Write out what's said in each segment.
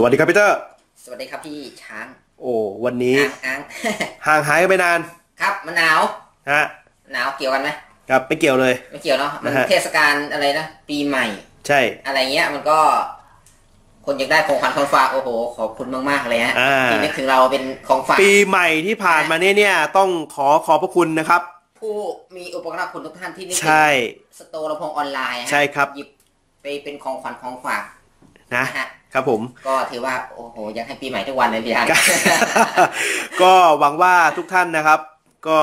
สวัสดีครับพีเตอร์ สวัสดีครับพี่ช้าง โอ้วันนี้ อ้างห่างหายกันไปนานๆครับมันหนาวฮะหนาวเกี่ยวกันไหมครับไม่เกี่ยวเลย ไม่เกี่ยวเนาะมันนะฮะ เทศกาลอะไรนะปีใหม่ ใช่ อะไรเงี้ยมันก็ คนอยากได้ของขวัญของฝากโอ้โห ขอบคุณมากๆเลยฮะอ่า ที่นึกถึงเราเป็นของฝากปีใหม่ที่ผ่านมาเนี่ยเนี่ยต้องขอขอบพระคุณนะครับ ผู้มีอุปการะคุณทุกท่านที่นึกถึงใช่ สโตร์ลำโพงออนไลน์ฮะใช่ครับ หยิบไปเป็นของขวัญของฝากนะนะฮะ ครับผม ก็ถือว่าโอ้โหอยากให้ปีใหม่ทุกวันเลยพี่ช้างก็หวังว่าทุกท่านนะครับ ก็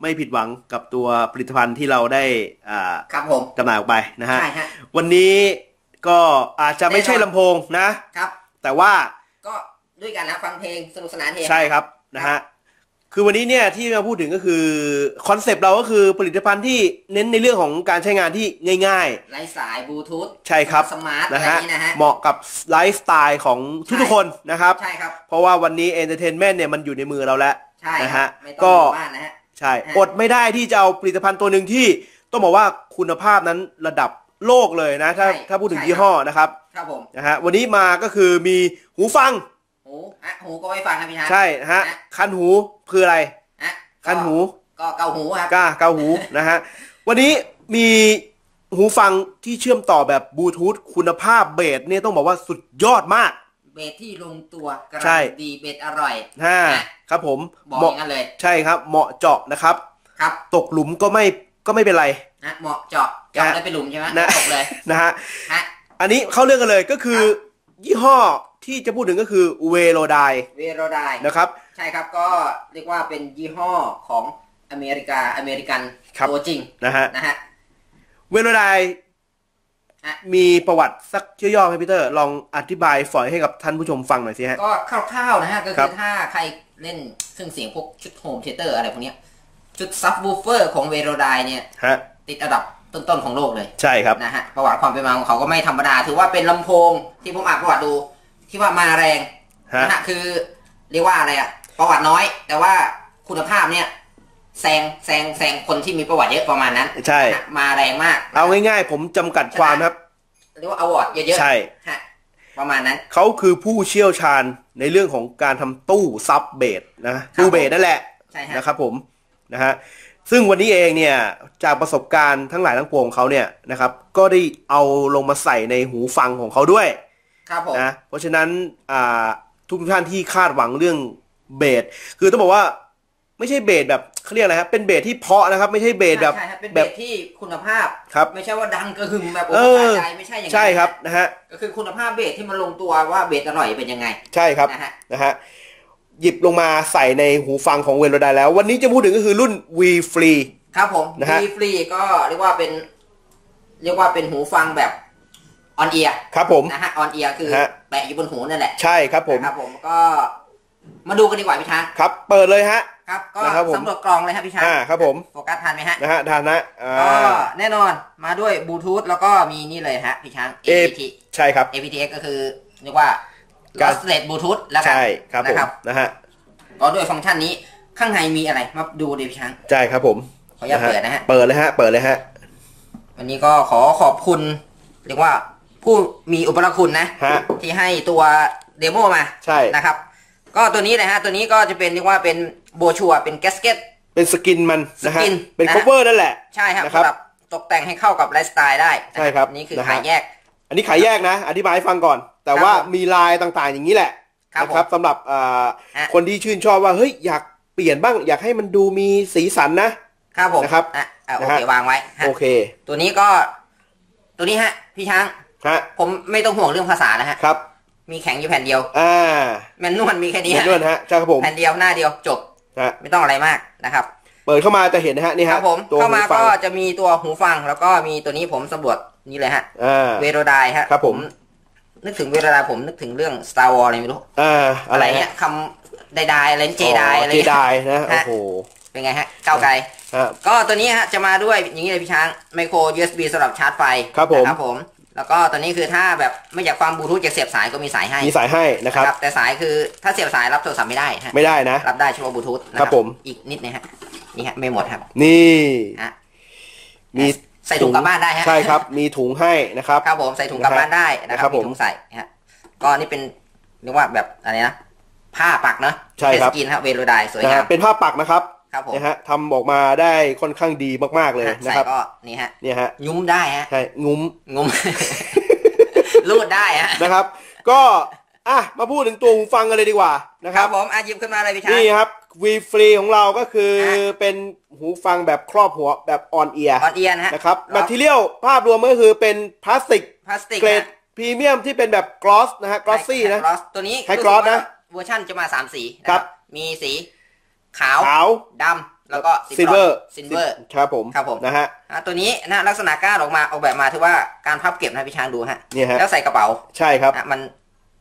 ไม่ผิดหวังกับตัวผลิตภัณฑ์ที่เราได้อ่าครับผมจำหน่ายออกไปนะฮะใช่ฮะวันนี้ก็อาจจะไม่ใช่แน่นอนลำโพงนะครับ แต่ว่าก็ด้วยกันนะฟังเพลงสนุกสนานเฮฮาใช่ครับนะฮะ คือวันนี้เนี่ยที่มาพูดถึงก็คือคอนเซปต์เราก็คือผลิตภัณฑ์ที่เน้นในเรื่องของการใช้งานที่ง่ายๆไร้สายบลูทูธใช่ครับสมาร์ทอะไรนะฮะนี้นะฮะ เหมาะกับไลฟ์สไตล์ของทุกๆคนนะครับ ใช่ครับ เพราะว่าวันนี้เอนเตอร์เทนเมนต์เนี่ยมันอยู่ในมือเราแล้วใช่นะครัฮะบไม่ต้ก็องอยู่บ้านนะฮะ ใช่ฮะอดไม่ได้ที่จะเอาผลิตภัณฑ์ตัวหนึ่งที่ต้องบอกว่าคุณภาพนั้นระดับโลกเลยนะ ถ้าใช่ถ้าพูดถึงใช่ ยี่ห้อนะครับครับผม นะฮะวันนี้มาก็คือมีหูฟัง หูอะหูก็ไว้ฟังนะพี่ฮะใช่นะฮะฮะคันหูคืออะไรอะคันหู ก็เกาหูครับก้าเกาหูนะฮะวันนี้มีหูฟังที่เชื่อมต่อแบบบลูทูธคุณภาพเบสเนี่ยต้องบอกว่าสุดยอดมาก เบสที่ลงตัวกระใช่ดีเบสอร่อยฮะฮะครับผมบอกเหอมาะย่างนั้นเลย ใช่ครับ เหมาะเจาะนะครับ ครับ ตกหลุมก็ไม่ก็ไม่เป็นไรนะเหมาะเจาะเจาะฮะได้ไปหลุมใช่ไหมนะตกเลยนะฮะฮะอันนี้เข้าเรื่องกันเลยก็คือ ยี่ห้อ ที่จะพูดถึงก็คือเวโรไดเวโรไดนะครับ ใช่ครับก็เรียกว่าเป็นยี่ห้อของอเมริกาอเมริกันครับตัวจริงนะฮะนะฮะเวโรไดฮะมีประวัติสักย่อๆไหมพีเตอร์ ลองอธิบายฝอยให้กับท่านผู้ชมฟังหน่อยสิฮะ ก็คร่าวๆนะฮะ ก็ครัคืบอถ้าใครเล่นเครื่องเสียงพวกชุดโฮมเทเตอร์อะไรพวกเนี้ยชุดซับวูเฟอร์ของเวโรไดเนี่ยฮะติดอันดับต้นๆของโลกเลย ใช่ครับนะฮะประวัติความเป็นมาของเขาก็ไม่ธรรมดา ถือว่าเป็นลำโพงที่ผมอ่านประวัติดู ที่ว่ามาแรงฮะนะฮะคือเรียกว่าอะไรอะประวัติน้อย แต่ว่าคุณภาพเนี่ยแซงแซงแซงคนที่มีประวัติเยอะประมาณนั้นใช่ นะฮะมาแรงมาก เอาง่ายๆ ผมจำกัดความนะครับ เรียกว่าอวอร์ดเยอะๆใช่ ฮะประมาณนั้น เขาคือผู้เชี่ยวชาญในเรื่องของการทำตู้ซับเบสนะครับตู้เบสนั่นแหละใช่ฮะ นะครับผมนะฮะซึ่งวันนี้เองเนี่ยจากประสบการณ์ทั้งหลายทั้งปวงของเขาเนี่ยนะครับก็ได้เอาลงมาใส่ในหูฟังของเขาด้วย ครับผมนะเพราะฉะนั้นอ่าทุกท่านที่คาดหวังเรื่องเบสคือต้องบอกว่าไม่ใช่เบสแบบเขาเรียกอะไรครับเป็นเบสที่เพาะนะครับ ไม่ใช่เบสแบบใช่ฮะเป็นแบแบบบที่คุณภาพครับไม่ใช่ว่าดังกระหึ่มแบบเอโอ้อตายใจไม่ใช่อย่างนั้นใช่ครับนะฮะก็คือคุณภาพเบสที่มันลงตัวว่าเบสอร่อยเป็นยังไง ใช่ครับนะฮะนะฮะหยิบลงมาใส่ในหูฟังของเวโรไดแล้ว วันนี้จะพูดถึงก็คือรุ่น V Free ครับผมนะฮะฟรีฟรีก็เรียกว่าเป็น เรียกว่าเป็นหูฟังแบบ ออนเอียร์ครับผมนะฮะออนเอียร์คือฮะแปะอยู่บนหูนั่นแหละ ใช่ครับผมนะครับผมก็มาดูกันดีกว่าพี่ช้างครับ เปิดเลยฮะครับก็นะครับผมสำรวจกล่องเลยครับพี่ช้างอ่าครับผมโฟกัสทันไหมฮะนะฮะทานนะอ่าก็แน่นอนมาด้วยบลูทูธแล้วก็มีนี่เลยฮะพี่ช้าง A APT ใช่ครับ APTX ก็คือเรียกว่าการ lossless bluetooth แล้วกันใช่ครับผมนะครับนะฮะก็ด้วยฟังก์ชันนี้ข้างในมีอะไรมาดูดิพี่ช้างใช่ครับผมขออนุญาตเปิดนะฮะเปิดเลยฮะเปิดเลยฮะวันนี้ก็ขอขอบคุณ เรียกว่า ผู้มีอุปการคุณนะ ฮะ ที่ให้ตัวเดโมมาใช่ นะครับ ก็ตัวนี้เลยฮะ ตัวนี้ก็จะเป็นเรียกว่าเป็นโบชัวเป็นแกสเก็ต เป็นสกินมันนะฮะสกินเป็นนะ c ฮะ o เวอร์นั่นแหละใช่ครับนะครับสำหรับตกแต่งให้เข้ากับไลฟ์สไตล์ได้นะใช่ครับอันนี่คือนะฮะ ขายแยก อันนี้ขายแยกนะ อธิบายให้ฟังก่อน แต่ครับว่าผมมีลายต่างๆอย่างนี้แหละครับนะครับสำหรับอ่าฮะ คนที่ชื่นชอบว่าเฮ้ยอยากเปลี่ยนบ้าง อยากให้มันดูมีสีสันนะ ครับผมนะครับอะอะโอนะเคฮะ วางไว้ฮะโอเค ตัวนี้ก็ ตัวนี้ฮะ พี่ช้าง ฮะผมไม่ต้องห่วงเรื่องภาษานะฮะครับ มีแข็งอยู่แผ่นเดียวอ่าแมนนวลมีแค่นี้เห็นฮะด้วยนะฮะใช่ครับผมแผ่นเดียวหน้าเดียวจบฮะไม่ต้องอะไรมากนะครับ เปิดเข้ามาจะเห็นนะฮะนี่คฮะรับผมตัวเข้ามาหูฟัก็งจะมีตัวหูฟังแล้วก็มีตัวนี้ผมสำรวจนี่เลยฮะอ่าเวโรไดฮะครับผมนึกถึงเวโรไดผมนึกถึงเรื่อง Star Wars อะไรไม่รู้อ่าอะอะไรไรเงี้ฮะยคำใดๆอะไรเจไดอะไรเจเงี้ยไดนะฮะโอ้โหเป็นไงฮะก้าวไกลฮะก็ตัวนี้ฮะจะมาด้วยอย่างนี้เลยพี่ช้างไมโคร USB สำหรับชาร์จไฟครับผมนะครับผม แล้วก็ตัวนี้คือถ้าแบบไม่อยากฟังบลูทูธจะเสียบสายก็มีสายให้มีสายให้นะครับ แต่สายคือถ้าเสียบสายรับโทรศัพท์ไม่ได้ฮะไม่ได้นะ รับได้เฉพาะบลูทูธนะครับผมอีกนิดนะฮะนี่ฮะไม่หมดครับ นี่ฮะมีใส่ถุงกลับบ้านได้ฮะใช่ครับ มีถุงให้นะครับครับผมใส่ถุงกลับบ้านได้นะคครัรับบผมมีถุงใส่ฮะก็นี่เป็นเรียกว่าแบบอะไรนะผ้าปักเนาะใช่ครับสกินฮะเวโรไดสวยนะงาฮะมเป็นภาพปักนะครับ ครับผมนะฮะทำออกมาได้ค่อนข้างดีมากๆเลยฮะนะใส่ครับก็นี่ฮะเนี่ยฮะยุ้มได้ฮะใช่งุ้มงุ้มรูดได้ฮะนะครับ ก็อะมาพูดถึงตัวหูฟังกันเลยดีกว่านะคครัรับบผมอาหยิบขึ้นมาเลยพี่ชายนี่ครับวีฟรีของเราก็คือฮะเป็นหูฟังแบบครอบหัวแบบออนเอียออนเอียนฮะนะครับล็แมอกทเทียลภาพรวมก็คือเป็นพลาสติกพลาสติกเกรดฮะพรีเมียมที่เป็นแบบกลอสนะฮะกลอสซี่นะไฮกลอสตัวนี้ไฮกลอสนะเวอร์ชันจะมาสามสีนะครับมีสี ขาวขาวดำแล้วก็ซิลเวอร์ซิลเวอร์ครับผมครับผมนะฮะอะตัวนี้นะลักษณะก้านออกมาออกแบบมาถือว่าการพับเก็บนะพี่ช้างดูฮะเนี่ยฮะแล้วใส่กระเป๋าใช่ครับอะมัน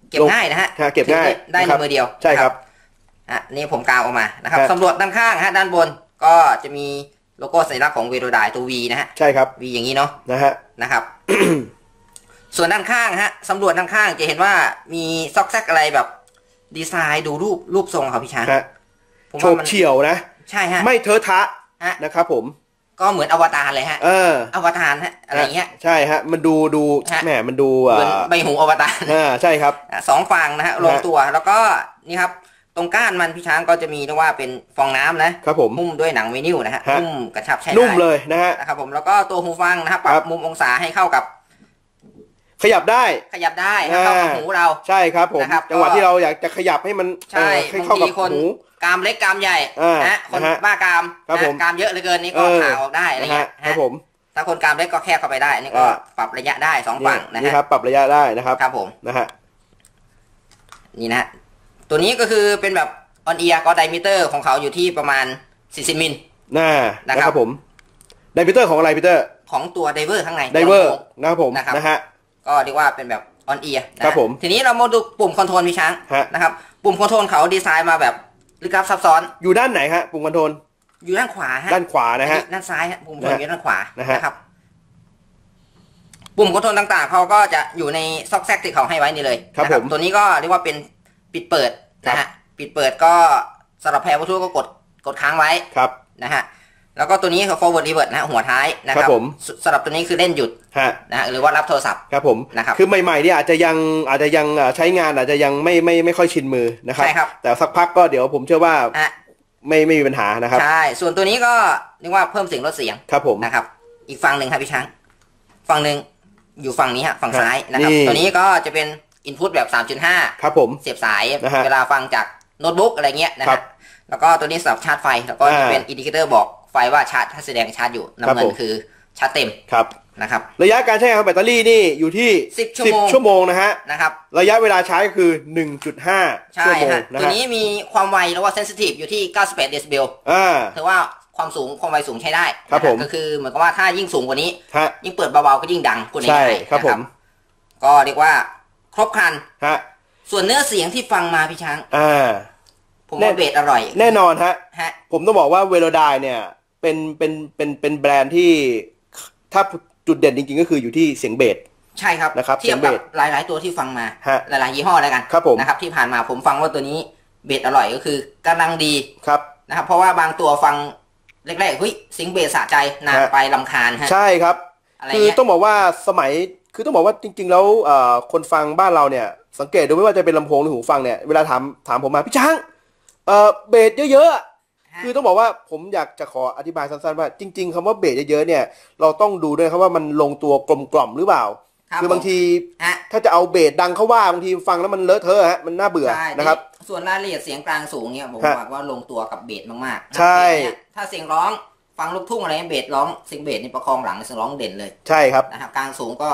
เก็บลงง่ายนะฮะฮะเก็บง่ายถือได้นะคในรับมือเดียวใช่ครับอะนี่ผมกาวออกมานะครับฮะสำรวจด้านข้างฮะด้านบนก็จะมีโลโก้สัญลักษณ์ของเวโรไดตัว V นะฮะใช่ครับ V อย่างนี้เนาะนะฮะนะครับ ส่วนด้านข้างฮะสำรวจด้านข้างจะเห็นว่ามีซอกแซกอะไรแบบดีไซน์ดูรูปรูปทรงครับพี่ช้างฮะ ผมโฉว่าบมัน เฉี่ยวนะ ใช่ฮะ ไม่เทอะทะฮะ นะครับผม ก็เหมือนอวตารเลยฮะ เอออวตารฮะ อะไรเงี้ย ใช่ฮะ มันดูดูฮะ แหมมันดูเหอ่มือนใบหูอวตาร อ่าใช่ครับ อะสองฝั่งนะฮะลงตัวแล้วก็นี่ครับตรงก้านมันพี่ช้างก็จะมีเรียกว่าเป็นฟองน้ำนะครับผม หุ้มด้วยหนังวินิลนะฮะฮะ หุ้มกระชับใช้ได้นุ่มเลยนะฮะ นะครับผมแล้วก็ตัวหูฟังนะครับปรัครับบ มุมองศาให้เข้ากับ ขยับได้ ขยับได้ให้อ่าเข้ากับหูเรา ใช่ครับผมนะครับจังหวะก็ที่เราอยากจะขยับให้มันใช่เออให้เข้ากับบางทีคนหูกรามเล็กกรามใหญ่อ่านะคนนะฮะบ้ากรามครับนะผมกรามเยอะเหลือเกินนี่ก็เออผ่าออกได้อะไรนะเงี้ฮะยครับฮะผมถ้าคนกรามเล็กก็แคบเข้าไปได้นี่ก็อ่าปรับระยะได้สองฝั่งนะนี่ฮะครับ ปรับระยะได้นะครับครับผมนะฮะนี่นะฮะตัวนี้ก็คือเป็นแบบออนเอียก็ไดมิเตอร์ของเขาอยู่ที่ประมาณ40มิลน่านะนะครับครับผมไดพิเตอร์ของอะไรพีเตอร์ ของตัวไดเวอร์ข้างในไดเวอร์นะครับผมนะครับนะฮะ ก็เรียกว่าเป็นแบบออนเอียครับผมทีนี้เรามาดูปุ่มคอนโทรลพี่ช้างฮะนะครับ ปุ่มคอนโทรลเขาดีไซน์มาแบบลึกลับซับซ้อน อยู่ด้านไหนฮะปุ่มคอนโทรลอยู่ด้านขวาฮะด้านขวานะฮะอัด้านซ้ายฮะปุ่มคอนโทรลนะฮะอยู่ด้านขวานะฮะนะครับ ปุ่มคอนโทรลต่างๆเขาก็จะอยู่ในซอกแซกที่เขาให้ไว้นี่เลยครับนะผมตัวนี้ก็เรียกว่าเป็นปิดเปิดนะครัฮะบปิดเปิดก็สำหรับแพรวัตถุก็กดกดค้างไว้ครับนะฮะ แล้วก็ตัวนี้คือ forward reverse นะฮะหัวท้ายนะคครัรับบผมสสำหรับตัวนี้คือเล่นหยุดฮะนะฮะหรือว่ารับโทรศัพท์ครับผมนะครับคือใหม่ๆเนี่ยอาจจะยังอาจจะยังอ่าใช้งานอาจจะยังไม่ไม่ไม่ค่อยชินมือนะครับใช่ครับแต่สักพักก็เดี๋ยวผมเชื่อว่าอะไม่ไม่มีปัญหานะครับใช่ส่วนตัวนี้ก็เรียกว่าเพิ่มเสียงลดเสียงครับผมนะครับ อีกฝั่งหนึ่งครับพี่ช้างฝั่งหนึ่งอยู่ฝั่งนี้ฮะฝั่งซ้ายนะครับนี่ตัวนี้ก็จะเป็นอินพุตแบบ 3.5 ครับผมเสียบสายนะฮะเวลาฟังจากโน้ตบุ๊กอะไรเงี้ยนะครัฮะบแล้วก็ตัวนี้สำหรับชาร์จไฟ แล้วก็จะอ่าเป็นอินดิเคเตอร์บอก ไฟว่าชาร์จถ้าแสดงชาร์จอยู่ครับน้ำเงิผนมคือชาร์จเต็มครับนะครับ ระยะการใช้งานของแบตเตอรี่นี่อยู่ที่ 10 ชั่วโมงชั่วโมงนะฮะนะครับระยะเวลาใช้ก็คือ 1.5ใช่ชั่วโมงฮะนะตัวฮะนี้มีความไวหรือว่าเซนซิทีฟอยู่ที่ 98 เดซิเบลอ่าถือว่าความสูงความไวสูงใช้ได้ครับนะฮะผมก็คือเหมือนกับว่าถ้ายิ่งสูงกว่านี้ฮะยิ่งเปิดเบาๆก็ยิ่งดังพูดใช่ง่ายๆครับนะผมก็เรียกว่าครบครันฮะส่วนเนื้อเสียงที่ฟังมาพี่ช้างอ่าผมแน่ว่าเบสอร่อย แน่นอนฮะฮะ ผมต้องบอกว่าเวโรไดเนี่ย เป็นเป็นเป็นเป็นแบรนด์ที่ถ้าจุดเด่นจริงๆก็คืออยู่ที่เสียงเบสใช่ครับนะครับเทียบเสีกับยงเบสหลายๆตัวที่ฟังมาฮะหลายๆยี่ห้อแล้วกันครับผมนะครับที่ผ่านมาผมฟังว่าตัวนี้เบสอร่อยก็คือกำลังดีครับนะครับ เพราะว่าบางตัวฟังแรกๆเฮ้ยเสียงเบสสะใจนานฮะไปลำคาญฮะใช่ครับอะไรคือเงี้ยต้องบอกว่าสมัยคือต้องบอกว่าจริง ๆ แล้วเอ่อคนฟังบ้านเราเนี่ย สังเกตดูไม่ว่าจะเป็นลำโพงหรือหูฟังเนี่ยเวลาถามถามผมมาพี่ช้างเอ่อเบสเยอะๆฮะ คือต้องบอกว่าผมอยากจะขออธิบายสั้นๆว่า จริง ๆคำว่าเบสเยอะๆเนี่ย เราต้องดูด้วยครับว่ามันลงตัวกลมกล่อมหรือเปล่าครับคือบางทีฮะถ้าจะเอาเบสดังเข้าว่าบางทีฟังแล้วมันเลอะเทอะฮะมันน่าเบื่อใช่นะครับ ส่วนรายละเอียดเสียงกลางสูงเนี่ยผมฮะบอกว่าลงตัวกับเบสมากๆ ใช่เบสเนี่ยถ้าเสียงร้องฟังลูกทุ่งอะไรเบสร้องเสียงเบสนี่ประคองหลังเสียงร้องเด่นเลย ใช่ครับนะครับกลางสูงก็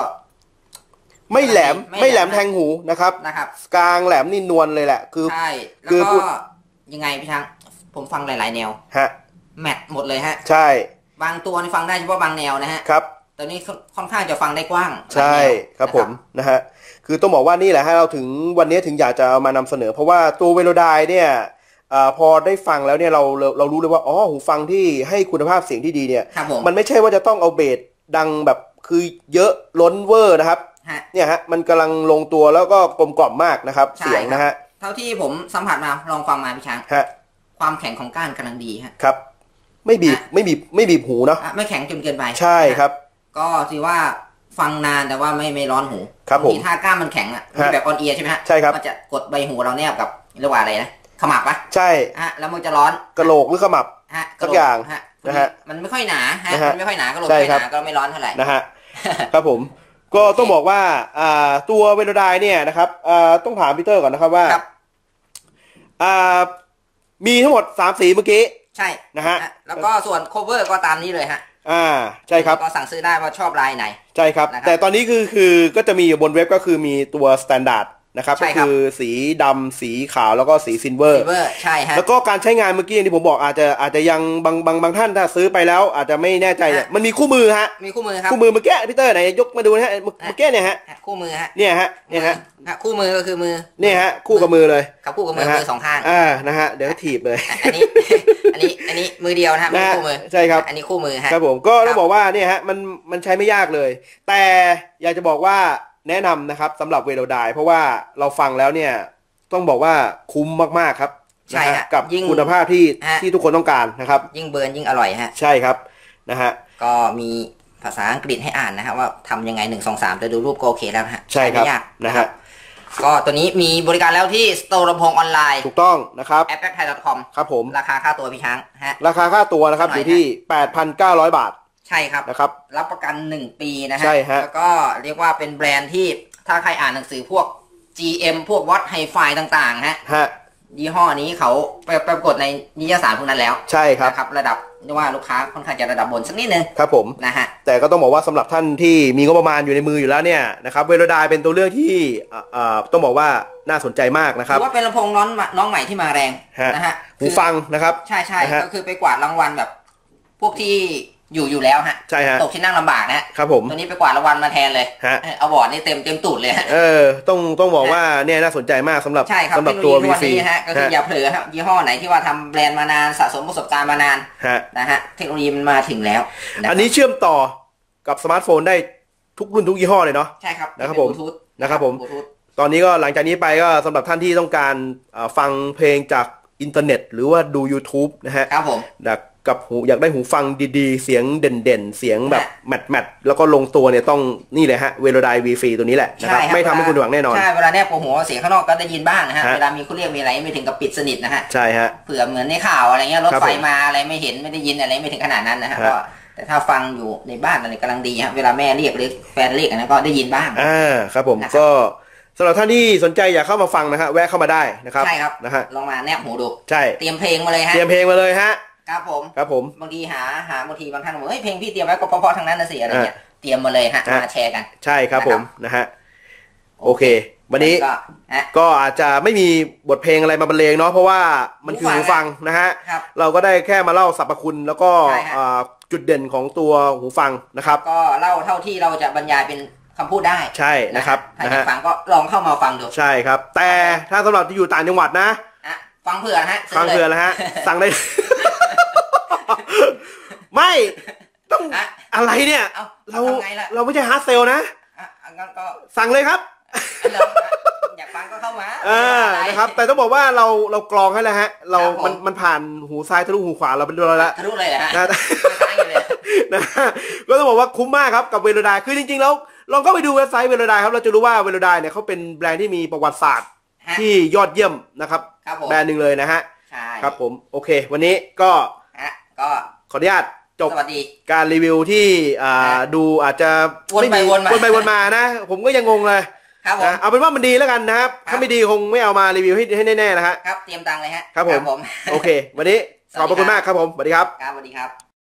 ไม่แหลมไม่ไม่แหลมแหลมแทงหูนะครับนะครับ กลางแหลมนี่นวลเลยแหละ คือใช่แล้วคือก็พูดยังไงพี่ช้าง ผมฟังหลาย ๆ แนวฮะแมทหมดเลยฮะ ใช่ บางตัวนี่ฟังได้เฉพาะบางแนวนะฮะครับแต่นี้ค่อนข้างจะฟังได้กว้าง ใช่หลายแนวครับนะผมนะฮะคือต้องบอกว่านี่แหละฮะเราถึงวันนี้ถึงอยากจะเอามานำเสนอ เพราะว่าตัวเวโรไดเนี่ยอาพอได้ฟังแล้วเนี่ยเราเราเรารู้เลยว่าอ๋อหูฟังที่ให้คุณภาพเสียงที่ดีเนี่ยครับผมมันไม่ใช่ว่าจะต้องเอาเบสดังแบบคือเยอะล้นเวอร์นะครับฮะเนี่ยฮะมันกำลังลงตัวแล้วก็กลมกล่อมมากนะครับใช่เสียงนะฮะเท่าที่ผมสัมผัสมาลองฟังมาพี่ช้างฮะ ความแข็งของก้านกำลังดีฮะครับ ไม่บีบฮะไม่บีบไม่บีบหูเนาะอะไม่แข็งจนเกินไปใช่ครับ ก็ถือว่าฟังนานแต่ว่าไม่ไม่ร้อนหูครับผมางทีถ้ากล้ามมันแข็งอะมันฮะแบบออนเอียร์ใช่ไหมฮะใช่ครับมันจะกดใบหูเราเนี่ยกับเรียกว่าอะไรนะขมับปะใช่ฮะแล้วมันจะร้อนกระโหลกหรือขมับฮะสักอย่างฮะนะฮะมันไม่ค่อยหนาฮะนะฮะมันไม่ค่อยหนากระโหลกใช่ไม่คหรับนาก็ไม่ร้อนเท่าไหร่นะฮะครับผมก็ต้องบอกว่าอ่าตัวเวโรไดเนี่ยนะครับอ่าต้องถามพีเตอร์ก่อนนะครับว่าครับอ่า มีทั้งหมดสามสีเมื่อกี้ ใช่นะฮะ แล้วก็ส่วน cover ก็ตามนี้เลยฮะ อ่า ใช่ครับ ก็สั่งซื้อได้ว่าชอบลายไหน ใช่ครับนะครับแต่ตอนนี้คือคือก็จะมีอยู่บนเว็บก็คือมีตัวสแต นดาร์ดนะครับใช่ก็ครับคือสีดำสีขาวแล้วก็สีซิลเวอร์ silver ใช่ฮะแล้วก็การใช้งานเมื่อกี้อย่างที่ผมบอกอาจจะอาจจะยังบางบางบางท่านถ้าซื้อไปแล้ว อาจจะไม่แน่ใจเนี่ยฮะมันมีคู่มือฮะมีคู่มือครับคู่มือเมื่อกี้พีเตอร์ไหนยกมาดูนะฮะเมื่อเมื่อกี้เนี่ยฮะฮะคู่มือฮะเนี่ยฮะเนี่ยฮะฮะคู่มือก็คือมือเนี่ยฮะคู่กับมือเลยกับคู่กับมือนะฮะมือสองข้างอ่านะฮะเดี๋ยวให้ถีบเลยอันนี้อันนี้อันนี้มือเดียวนะฮะไม่นะใช่ฮะคู่มือใช่ครับอันนี้คู่มือฮะครับผมก็ต้อครังบบอกว่าเนี่ยฮะมันมันใช้ไม่ยากเลย แต่อยากจะบอกว่า แนะนำนะครับสำหรับเวโรไดเพราะว่าเราฟังแล้วเนี่ยต้องบอกว่าคุ้มมากๆครับใช่นะฮะกับยิ่งคุณภาพที่ฮะ ที่ทุกคนต้องการนะครับ ยิ่งเบิร์นยิ่งอร่อยฮะ ใช่ครับนะฮะ ก็มีภาษาอังกฤษให้อ่านนะฮะว่าทำยังไงหนึ่งสองสามแต่ดูรูปก็โอเคแล้วนะฮะใช่ครับไม่ยากนะฮะก็ตัวนี้มีบริการแล้วที่สโตร์ลำโพงออนไลน์ถูกต้องนะครับแอปแพ็กไทย .com ครับผม ราคาค่าตัวพี่ช้างฮะ ราคาค่าตัวนะครับเท่าอไหร่ยู่ที่ 8,900 บาท ใช่ครับนะครับ รับประกัน1ปีนะฮะใช่ฮะแล้วก็เรียกว่าเป็นแบรนด์ที่ถ้าใครอ่านหนังสือพวก GM พวกวัดไฮไฟต่างๆฮะฮะยี่ห้อนี้เขาไปปรากฏในนิตยสารพวกนั้นแล้ว ใช่ครับนะครับ ระดับเรียกว่าลูกค้าค่อนข้างจะระดับบนสักนิดนึงครับผมนะฮะแต่ก็ต้องบอกว่าสำหรับท่านที่มีงบประมาณอยู่ในมืออยู่แล้วเนี่ยนะครับเวโรไดเป็นตัวเลือกที่อ่าอ่าต้องบอกว่าน่าสนใจมากนะคถืรับอว่าเป็นลำโพงน้องน้องใหม่ที่มาแรงฮะนะฮะหูฟังนะครับ ใช่ใช่นะฮะก็คือไปกวาดรางวัลแบบ พวกที่ อยู่อยู่แล้วฮะใช่ฮะตกที่นั่งลำบากนะฮะครับผมตัวนี้ไปกวาดรางวัลมาแทนเลยฮะเออเอาบอร์ดนี่เต็มเต็มตูดเลยฮะเออต้องต้องบอกว่าเนี่ยน่าสนใจมากสำหรับใช่ครับสำหรับเทคตัวโนโลยี VC ทุกวันนี้ฮะก็คืออย่าเผลอครับยี่ห้อไหนที่ว่าทำแบรนด์มานานสะสมประสบการณ์มานานฮะนะฮะเทคโนโลยีมันมาถึงแล้วะครับอันนี้เชื่อมต่อกับสมาร์ทโฟนได้ทุกรุ่นทุกยี่ห้อเลยเนาะใช่ครับนะครับผมบลูทูธนะครับผมบลูทูธตอนนี้ก็หลังจากนี้ไปก็สำหรับท่านที่ต้องการอ่าฟังเพลงจากอินเทอร์เน็ต หรือว่าดู YouTube นะฮะครับผมอยา กกับหูอยากได้หูฟังดีๆ เสียงเด่นๆ เสียงแบบฮะแมทแมทแล้วก็ลงตัวเนี่ยต้องนี่เลยฮะเวโรได V3 ตัวนี้แหละนะครับใช่ครับไม่ทำให้คุณผิดหวังแน่นอน ใช่เวลาแนบโปรหัวเสียงข้างนอกก็ได้ยินบ้างนะฮะฮะเวลามีคุณเรียกมีอะไรไม่ถึงกับปิดสนิทนะฮะใช่ฮะเผื่อเหมือนในข่าวอะไรเงี้ยรถครับไฟผมมาอะไรไม่เห็นไม่ได้ยินอะไรไม่ถึงขนาดนั้นนะฮะฮะก็แต่ถ้าฟังอยู่ในบ้านอะไรกำลังดีฮะเวลาแม่เรียกหรือแฟนเรียกอันนั้นก็ได้ยินบ้างอ่าครับผมนะครับก็สำหรับท่านที่สนใจอยากเข้ามาฟังนะฮะแวะเข้ามาได้นะครับใช่ครับนะฮะลองมาแนบหูดูใช่เตรียมเพลงมาเลยฮะเตรียมเพลงมาเลยฮะ ครับผมครับผมบางทีหาหาบางทีบางท่านบอกเฮ้ยเพลงพี่เตรียมไว้ก็เพราะๆทั้งนั้นนะสิอะไรเงี้ยเตรียมมาเลยฮะฮะมาแชร์กัน ใช่ครับนะครับผมนะฮะโอเค วันนี้ก็ฮะก็อาจจะไม่มีบทเพลงอะไรมาบรรเลงเนาะเพราะว่ามันคือหูหูฟัฟังงนะฮะครับเราก็ได้แค่มาเล่าสรรพคุณแล้วก็ใช่ฮะอ่าจุดเด่นของตัวหูฟังนะครับ ก็เล่าเท่าที่เราจะบรรยายเป็นคำพูดได้ใช่นะครับถ้านะอยากฮะฟังก็ลองเข้ามาฟังดูใช่ครับ แต่ถ้าสำหรับที่อยู่ต่างจังหวัดนะฮะฟังเผื่อนะฮะซื้ฟังลยเผื่อแล้วฮะสั่งได้ ไม่ต้องฮะอะไรเนี่ย เอ้าเราทำไงล่ะเราไม่ใช่ฮาร์ดเซลนะ อะงั้นก็สั่งเลยครับ อันนั้นอะอยากฟังก็เข้ามาอ่า ไม่เป็ไนะครับ แต่ต้องบอกว่าเราเรากรองให้แล้วฮะ เราครับผมมัน มันผ่านหูซ้ายทะลุหูขวาเราเป็นเรียบร้อยแล้วทะลุเลยเหรอฮะนะ ค้างอยู่เลยนะก็ต้องบอกว่าคุ้มมากครับกับเวโรไดคือจริงๆแล้วลองก็ไปดูเว็บไซต์เวโรไดครับ เราจะรู้ว่าเวโรไดเนี่ยเขาเป็นแบรนด์ที่มีประวัติศาสตร์ฮะที่ยอดเยี่ยมนะครับ ครับผมแบรนด์หนึ่งเลยนะฮะ ใช่ครับผม โอเค วันนี้ก็ฮะก็ขออนุญาต จบสวัสดี การรีวิวที่อ่าฮะดูอาจจะวนไปม่วนมาวนไปวนมานะ ผมก็ยังงงเลยครับผมนะเอาเป็นว่ามันดีแล้วกันนะครับครับ ถ้าไม่ดีคงไม่เอามารีวิวให้ให้แน่ๆนะฮะครับเตรียมตังค์เลยฮะครับผมผมโอเค วันนี้ขอบพระคุณมากครับผมสวัสดีครับครับสวัสดีครับ